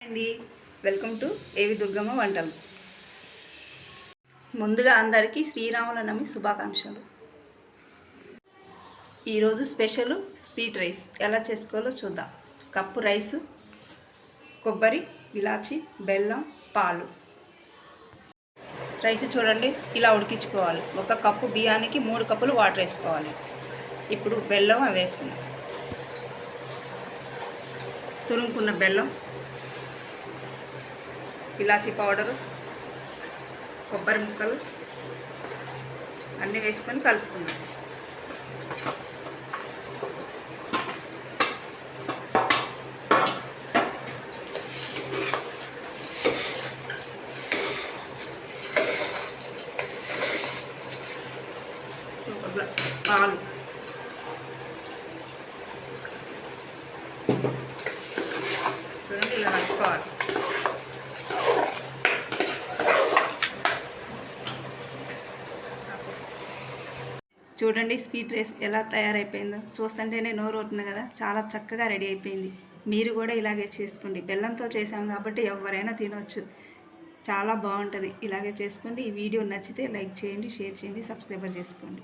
అండి. Welcome to ఏవి దుర్గమ్మ వంటలు. ముందుగా అందరికీ శ్రీరాముల నమి శుభాకాంక్షలు. ఈరోజు స్పెషల్ స్వీట్ రైస్. ఎలా చేసుకోవాలో చూద్దాం. కప్పు రైసు కొబ్బరి ఇలాచి బెల్లం పాలు. రైస్ చూడండి ఇలా ఉడికించుకోవాలి. ఒక కప్పు బియ్యానికి మూడు కప్పులు వాటర్ వేసుకోవాలి. ఇప్పుడు బెల్లం వేసుకుందాం. తురుముకున్న బెల్లం ఇలాచీ పౌడరు కొబ్బరి ముక్కలు అన్నీ వేసుకొని కలుపుకున్నాను పాలు. చూడండి ఇలా కలుపుకోవాలి. చూడండి స్వీట్ రైస్ ఎలా తయారైపోయిందో. చూస్తుంటేనే నోరు అవుతుంది కదా. చాలా చక్కగా రెడీ అయిపోయింది. మీరు కూడా ఇలాగే చేసుకోండి. బెల్లంతో చేసాం కాబట్టి ఎవరైనా తినొచ్చు. చాలా బాగుంటుంది. ఇలాగే చేసుకోండి. ఈ వీడియో నచ్చితే లైక్ చేయండి షేర్ చేయండి సబ్స్క్రైబర్ చేసుకోండి.